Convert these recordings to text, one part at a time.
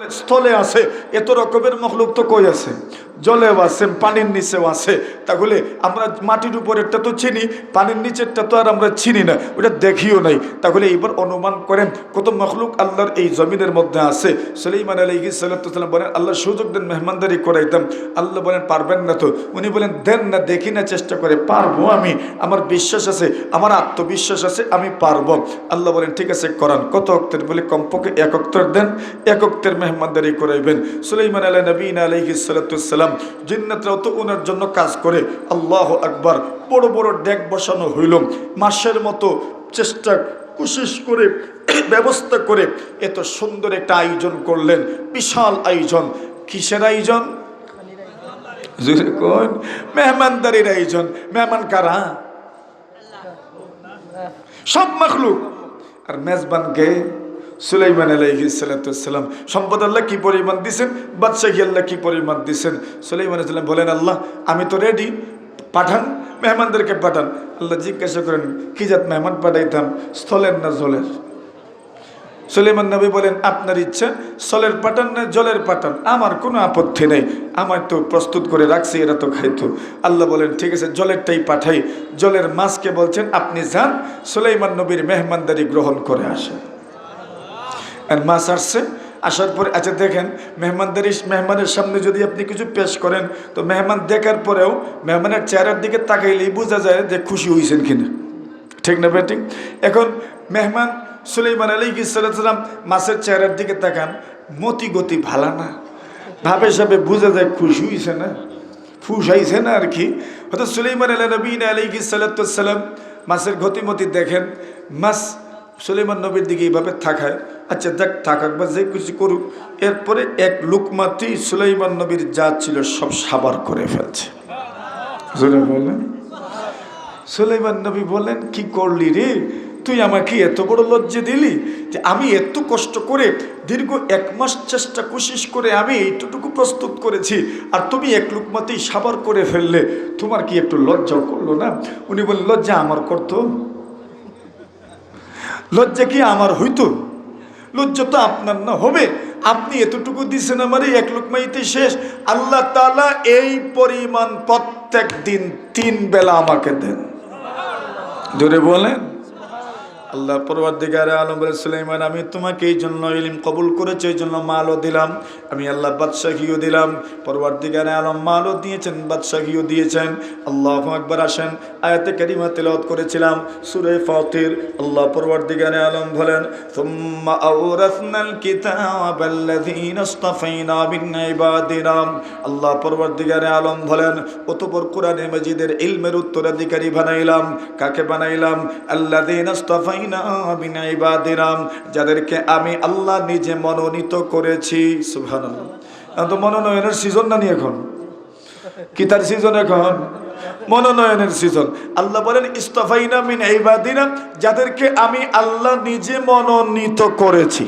স্থলে আছে, এত রকমের মখলুক তো কই আছে? জলেও আছে, পানির নিচেও আছে। তাহলে আমরা মাটির উপরেরটা তো চিনি, পানির নিচেরটা তো আর আমরা চিনি না, ওটা দেখিও নাই। তাহলে এইবার অনুমান করেন, কত মখলুক আল্লাহর এই জমিনের মধ্যে আছে? সুলাইমান আলাইহি সাল্লাম বলেন, আল্লাহ সুযোগ দেন, মেহমানদারি করাইতাম। আল্লাহ বলেন, পারবেন না তো? উনি বলেন, দেন না, দেখি না, চেষ্টা করে, পারব আমি। আমার বিশ্বাস আছে, আমার আত্মবিশ্বাস আছে, আমি পারব। আল্লাহ বলেন, ঠিক আছে, করান। কত অক্তের বলে, কমপক্ষে এক অক্তর দেন, এক অক্তের মেহমানদারি করাইবেন। সুলাইমান আলাই নবীন আলহি সাল্লাম জিন্নাতরাও তো ওনার জন্য কাজ করে। আল্লাহ আকবার, বড় বড় ডেক বসানো হইল। মাসের মতো চেষ্টা কোশিস করে, ব্যবস্থা করে এত সুন্দর একটা আয়োজন করলেন। বিশাল আয়োজন। কিসের আয়োজন? কোন? মেহমানদারির আয়োজন। মেহমান কারা? সব মখলুক। আর মেজবানকে সুলাইমান আলাইহি সালাম, সম্পদ আল্লাহ কি পরিমাণ দিছেন? বাদশাহী আল্লাহ কি পরিমাণ দিছেন? সুলাইমান সাল্লাম বলেন, আল্লাহ, আমি তো রেডি পাঠান, মেহমানদেরকে পাঠান। আল্লাহ জিজ্ঞাসা করেন, কি জাত মেহমান পাঠাইতাম? স্থলের না জলের? সুলেমান নবী বলেন, আপনার ইচ্ছা, স্থলের পাঠান না জলের পাঠান। আমার কোনো আপত্তি নেই। আমার তো প্রস্তুত করে রাখছি, এরা তো খাইতো। আল্লাহ বলেন, ঠিক আছে, জলেরটাই পাঠাই। জলের মাছকে বলছেন, আপনি যান, সুলাইমান নবীর মেহমানদারি গ্রহণ করে আসেন। আর মাছ আসছে। আসার পরে আচ্ছা দেখেন, মেহমানদারি মেহমানের সামনে যদি আপনি কিছু পেশ করেন, তো মেহমান দেখার পরেও মেহমানের চেহারার দিকে তাকাইলেই বোঝা যায় যে খুশি হয়েছেন কিনা। ঠিক না ব্যাটিং এখন মেহমান সুলাইমান আলী সালাম মাছের চেহারার দিকে তাকান, মতি গতি ভালা না। ভাবে সাবে বোঝা যায় খুশি হয়েছে না। ফুস আইছে না আর কি। হয়তো সুলাইমান আলী নবীন আলী সালাতাম মাছের গতিমতি দেখেন। মাছ সুলেমান নবীর দিকে এইভাবে থাকায় আচ্ছা দেখ থাকাক বা যে কিছু করুক। এরপরে এক লুকমাতেই সুলাইমান নবীর যা ছিল, সব সাবার করে ফেলছে। বললেন সুলাইমান নবী বলেন, কি করলি রে? তুই আমাকে এত বড় লজ্জা দিলি যে আমি এত কষ্ট করে দীর্ঘ এক মাস চেষ্টা কোশিস করে আমি এইটুকু প্রস্তুত করেছি, আর তুমি এক লুকমাতেই সাবার করে ফেললে। তোমার কি একটু লজ্জাও করল না? উনি বললেন, লজ্জা আমার করতো। লজ্জা কি আমার হইতো? লজ্জা তো আপনার না, হবে। আপনি এতটুকু দিছেন আমারই এক লোকমাইতে শেষ। আল্লাহ তালা এই পরিমাণ প্রত্যেক দিন তিন বেলা আমাকে দেন। ধরে বলেন। আল্লাহ পরবর্তীকারে আলম বলে সুলাইমান আমি তোমাকে এই জন্য ইলিম কবুল করেছি এই জন্য মালও দিলাম আমি আল্লাহ বাদশাহীও দিলাম পরবর্তীকারে আলম মালও দিয়েছেন বাদশাহীও দিয়েছেন আল্লাহ একবার আসেন আয়াতে কারিমা তেলাওয়াত করেছিলাম সুরে ফাতির আল্লাহ পরবর্তীকারে আলম বলেন ثم أورثنا الكتاب الذين اصطفينا من عبادنا আল্লাহ পরবর্তীকারে আলম বলেন অতঃপর কোরআনে মাজিদের ইলমের উত্তরাধিকারী বানাইলাম কাকে বানাইলাম আল্লাযীনা ইসতাফাইনা যাদেরকে আমি আল্লাহ নিজে মনোনীত করেছি। তো মনোনয়নের সিজন না নি এখন? কি তার সিজন এখন? মনোনয়নের সিজন আল্লাহ বলেন, ইস্তফাইনা মিন ইবাদিনা, যাদেরকে আমি আল্লাহ নিজে মনোনীত করেছি।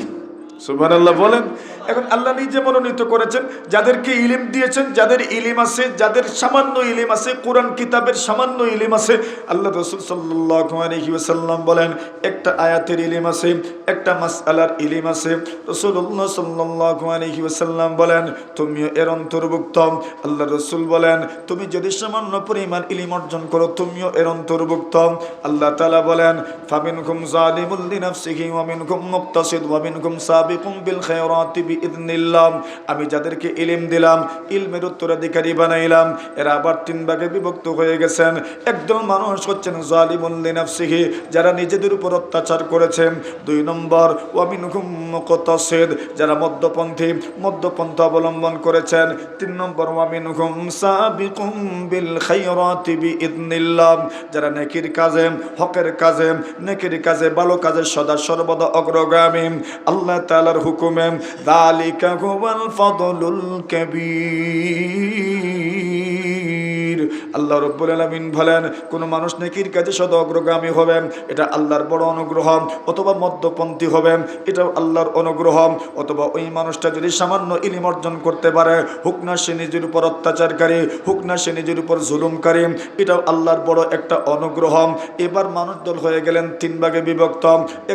সুভান আল্লাহ বলেন এখন আল্লাহ নিজে মনোনীত করেছেন, যাদেরকে ইলিম দিয়েছেন, যাদের ইলিম আছে, যাদের সামান্য ইলিম আছে, কোরআন কিতাবের সামান্য ইলিম আছে, আল্লাহ রসুল সাল্লাম বলেন, একটা আয়াতের ইলিম আছে, একটা মাসআলার ইলিম আছে। রসুল্লাহ সাল্লাম বলেন, তুমিও এর অন্তর্ভুক্ত। আল্লাহ রসুল বলেন, তুমি যদি সামান্য পরিমাণ ইলিম অর্জন করো, তুমিও এর অন্তর্ভুক্ত। আল্লাহ তালা বলেন ফামিন খুম জালিমুল্লিন আফসিহি ওয়ামিন খুম মুক্তাসিদ ওয়ামিন খুম সাবিকুম বিল খায়রাতি ইদনিল্লাম আমি যাদেরকে ইলিম দিলাম, ইলমের উত্তরাধিকারী বানাইলাম, এরা আবার তিন ভাগে বিভক্ত হয়ে গেছেন। একদল মানুষ হচ্ছেন জালিমুল্লিনাফসিহি যারা নিজেদের উপর অত্যাচার করেছেন। দুই নম্বর ওয়ামিন হুমকতাসেদ যারা মদ্যপন্থী মদ্যপন্থ অবলম্বন করেছেন। তিন নম্বর ওয়ামিন হুম সাবিকুম বিল খাইরাতি ইদনিল্লাম যারা নেকির কাজে, হকের কাজে, নেকির কাজে, ভালো কাজে সদা সর্বদা অগ্রগামী। আল্লাহ তাআলার হুকুমে, দা ذلك هو الفضل الكبير. আল্লাহ রব্বুল আলামিন বলেন, কোনো মানুষ নেকির কাজে সদ অগ্রগামী হবেন এটা আল্লাহর বড় অনুগ্রহ। অথবা মধ্যপন্থী হবেন এটাও আল্লাহর অনুগ্রহ। অথবা ওই মানুষটা যদি সামান্য ইলিম অর্জন করতে পারে, হুক না সে নিজের উপর অত্যাচারকারী, হুক না সে নিজের উপর জুলুমকারী, এটাও আল্লাহর বড় একটা অনুগ্রহ। এবার মানুষ দল হয়ে গেলেন তিন ভাগে বিভক্ত।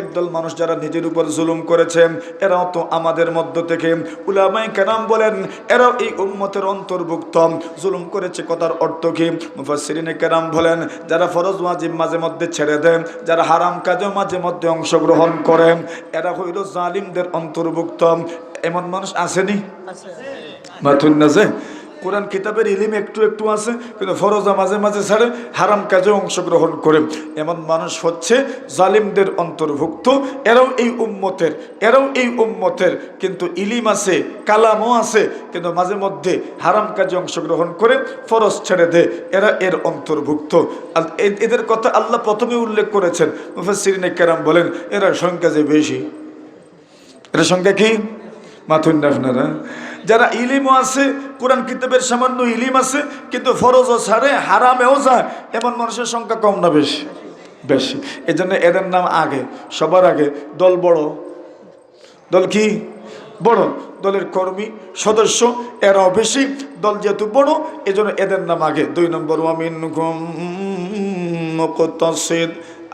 একদল মানুষ যারা নিজের উপর জুলুম করেছেন এরাও তো আমাদের মধ্য থেকে। উলামাই কেরাম বলেন, এরাও এই উম্মতের অন্তর্ভুক্ত। জুলুম করেছে কথার অর্থ কি? মুফাসসিরিনে কেরাম বলেন যারা ফরজ ওয়াজিব মাঝে মধ্যে ছেড়ে দেন যারা হারাম কাজে মাঝে মধ্যে অংশগ্রহণ করেন এরা হইল জালিমদের অন্তর্ভুক্ত। এমন মানুষ আসেনি? মাথুন না যে কোরআন কিতাবের ইলিম একটু একটু আছে, কিন্তু ফরজা মাঝে মাঝে ছাড়ে, হারাম কাজে অংশগ্রহণ করে। এমন মানুষ হচ্ছে জালিমদের অন্তর্ভুক্ত। এরাও এই উম্মতের, এরাও এই উম্মতের। কিন্তু ইলিম আছে, কালামও আছে, কিন্তু মাঝে মধ্যে হারাম কাজে অংশগ্রহণ করে ফরজ ছেড়ে দেয়। এরা এর অন্তর্ভুক্ত। এদের কথা আল্লাহ প্রথমে উল্লেখ করেছেন। মুফাসসিরিনে কেরাম বলেন, এরা সংখ্যা যে বেশি। এটা সংখ্যা কি? মাথুন আপনারা যারা ইলিমও আছে, কোরআন কিতাবের সামান্য ইলিম আছে, কিন্তু ফরজও ছাড়ে, হারামেও যায়, এমন মানুষের সংখ্যা কম না বেশি বেশি। এই জন্য এদের নাম আগে, সবার আগে দল বড়। দল কি? বড়। দলের কর্মী, সদস্য এরাও বেশি, দল যেহেতু বড়, এজন্য এদের নাম আগে। দুই নম্বর ওয়ামিন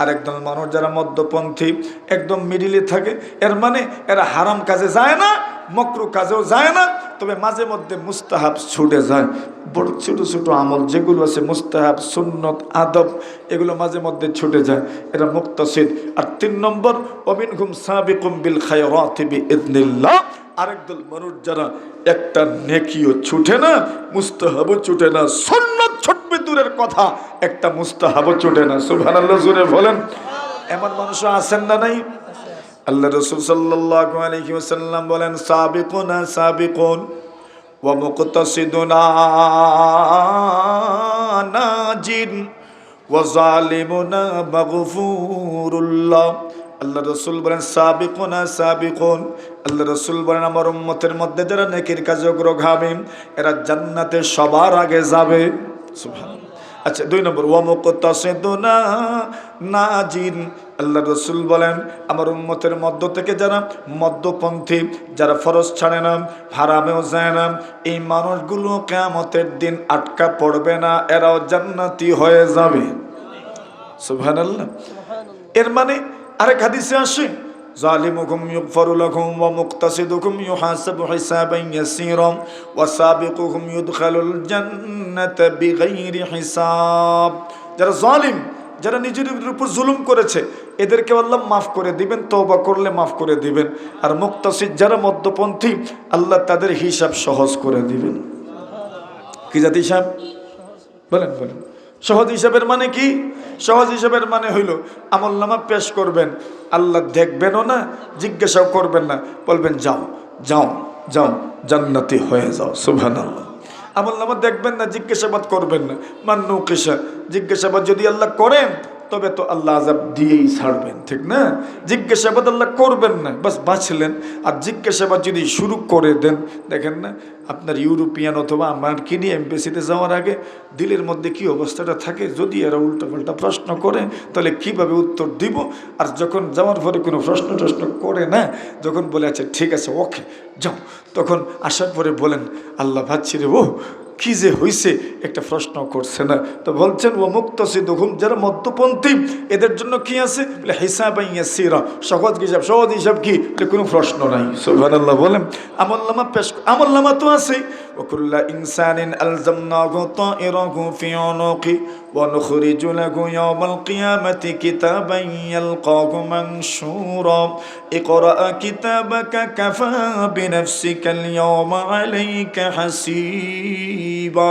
আর একদম মানুষ যারা মধ্যপন্থী, একদম মিডিলে থাকে, এর মানে এরা হারাম কাজে যায় না মকরু কাজেও যায় না, তবে মাঝে মধ্যে মুস্তাহাব ছুটে যায়। বড় ছোট ছোট আমল যেগুলো আছে, মুস্তাহাব, সুন্নত, আদব, এগুলো মাঝে মধ্যে ছুটে যায়। এরা মুক্তসিদ। আর তিন নম্বর অমিন ঘুম সাবিকুম বিল খায়রাতি বিইذনিল্লাহ আরেক দল মানুষ যারা একটা নেকিও ছুটে না, মুস্তাহাবও ছুটে না, সুন্নত ছুটবে দূরের কথা, একটা মুস্তাহাবও ছুটে না। সুবহানাল্লাহ জুড়ে বলেন। এমন মানুষও আছেন না নাই? আল্লাহ রসুল সাল্লাল্লাহু আলাইহি ওয়াসাল্লাম বলেন, সাবিকুনা সাবিকুন নাজিন মাগফুরুল্লাহ। আল্লাহ রসুল বলেন, সাবিকুনা আল্লাহ রসুল বলেন, আমার যারা কাজে এরা জান্নাতে সবার আগে যাবে। আচ্ছা দুই নম্বর, ওয়ামুকতাসিদুনা নাজিন। আল্লাহ রসুল বলেন, আমার উন্মতের মধ্য থেকে যারা মধ্যপন্থী, যারা ফরজ ছাড়ে না, হারামেও যায় না, এই মানুষগুলো কেয়ামতের দিন আটকা পড়বে না, এরাও জান্নাতি হয়ে যাবে। সুবহানাল্লাহ। এর মানে আরেক হাদিসে আসে ظالمكم يغفر لكم ومقتصدكم يحاسب حسابا يسيرا وسابقكم يدخل الجنة بغير حساب যারা জালিম যারা নিজের উপর জুলুম করেছে এদেরকে আল্লাহ মাফ করে দিবেন তওবা করলে মাফ করে দিবেন আর মুক্তাসিদ যারা মধ্যপন্থী আল্লাহ তাদের হিসাব সহজ করে দিবেন কি জাতি হিসাব বলেন বলেন সহজ হিসাবের মানে কি? সহজ হিসাবের মানে হইল আমল নামা পেশ করবেন, আল্লাহ দেখবেনও না, জিজ্ঞাসাও করবেন না, বলবেন, যাও যাও যাও, জান্নাতি হয়ে যাও। সুভান আল্লাহ আমল নামা দেখবেন না, জিজ্ঞাসাবাদ করবেন না। মান্নু কিসা, জিজ্ঞাসাবাদ যদি আল্লাহ করেন তবে তো আল্লাহ আজাব দিয়েই ছাড়বেন, ঠিক না? জিজ্ঞাসাবাদ আল্লাহ করবেন না, বাস বাঁচলেন। আর জিজ্ঞাসাবাদ যদি শুরু করে দেন, দেখেন না, আপনার ইউরোপিয়ান অথবা আমার কিনি এমবেসিতে যাওয়ার আগে দিলের মধ্যে কি অবস্থাটা থাকে, যদি এরা উল্টাপাল্টা প্রশ্ন করে, তাহলে কীভাবে উত্তর দিব? আর যখন যাওয়ার পরে কোনো প্রশ্ন টশ্ন করে না, যখন বলে আচ্ছা ঠিক আছে, ওকে, যাও। তখন আসার পরে বলেন, আল্লাহ ভাবছি রে ও কি যে হইছে, একটা প্রশ্ন করছে না। তো বলছেন ও মুক্ত সিদ্ধুম যারা মধ্যপন্থী, এদের জন্য কি আছে? বলে হিসাব সিরা সহজ হিসাব সহজ হিসাব কি? কোনো প্রশ্ন নাই। সোহান বলেন। আমল্লামা পেশ আমল্লামা তো আছে وكل إنسان ألزمناه طائره في عنقه ونخرج له يوم القيامة كتابا يلقاه منشورا. اقرأ كتابك كفى بنفسك اليوم عليك حسيبا.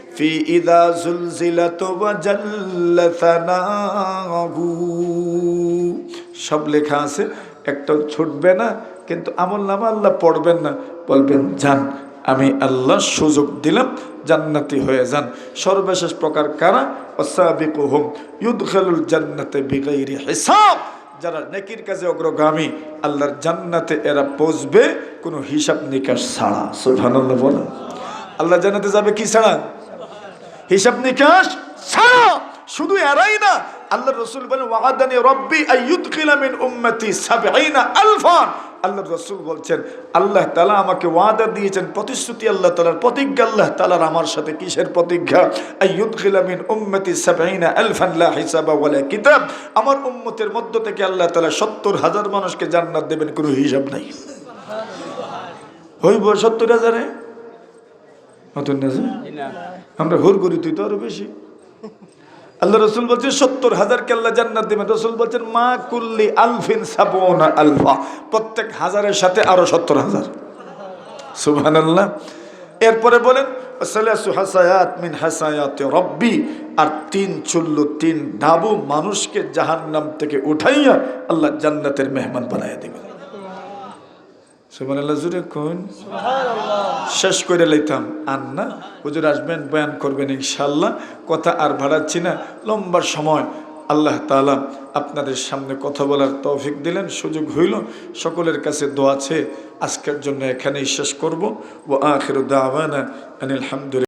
ইদা জুলজিলাত ওয়া জাল্লা থানাহু সব লেখা আছে, একটা ছুটবে না, কিন্তু আমল নামা আল্লাহ পড়বেন না। বলবেন, যান, আমি আল্লাহ সুযোগ দিলাম, জান্নাতি হয়ে যান। সর্বশেষ প্রকার কারা? অসাবিকুহুম ইউদখালুল জান্নাতে বিগাইরি হিসাব। যারা নেকির কাজে অগ্রগামী, আল্লাহর জান্নাতে এরা পৌঁছবে কোনো হিসাব নিকাশ ছাড়া। সুবহানাল্লাহ বলা আল্লাহ জান্নাতে যাবে কি ছাড়া? হিসাব নিকাশ ছাড়া। শুধু এরাই না আল্লাহ রসুল বলেন, ওয়াদানি রব্বি আইয়ুদখিলা মিন উম্মতি সাবঈনা আলফান। আল্লাহ রসুল বলছেন, আল্লাহ তালা আমাকে ওয়াদা দিয়েছেন, প্রতিশ্রুতি আল্লাহ তালার প্রতিজ্ঞা আল্লাহ তালার আমার সাথে কিসের প্রতিজ্ঞা? আইয়ুদখিলা মিন উম্মতি সাবঈনা আলফান, লা হিসাবা ওয়ালা কিতাব। আমার উম্মতের মধ্য থেকে আল্লাহ তালা সত্তর হাজার মানুষকে জান্নাত দেবেন, কোনো হিসাব নাই। হইব সত্তর হাজারে? নতুন না আমরা হুর করি তুই তো আরও বেশি। আল্লাহ রসুল বলছেন সত্তর হাজার কেল্লা জান্নাত দিবেন। রসুল বলছেন মা কুল্লি আলফিন সাবনা আলফা। প্রত্যেক হাজারের সাথে আরও সত্তর হাজার। সুবহান আল্লাহ এরপরে বলেন হাসায়াত মিন হাসায়াত রব্বি। আর তিন চুল্লু তিন ঢাবু মানুষকে জাহান্নাম থেকে উঠাইয়া আল্লাহ জান্নাতের মেহমান বানাইয়া দিবেন। শেষ করে লাইতাম। আর না, হুজুর আসবেন, বয়ান করবেন ইনশাল্লাহ কথা আর ভাড়াচ্ছি না, লম্বা সময়। আল্লাহ তালা আপনাদের সামনে কথা বলার তৌফিক দিলেন, সুযোগ হইল। সকলের কাছে দোয়া আছে আজকের জন্য এখানেই শেষ করব। ও আখির দাওয়ানা আনিল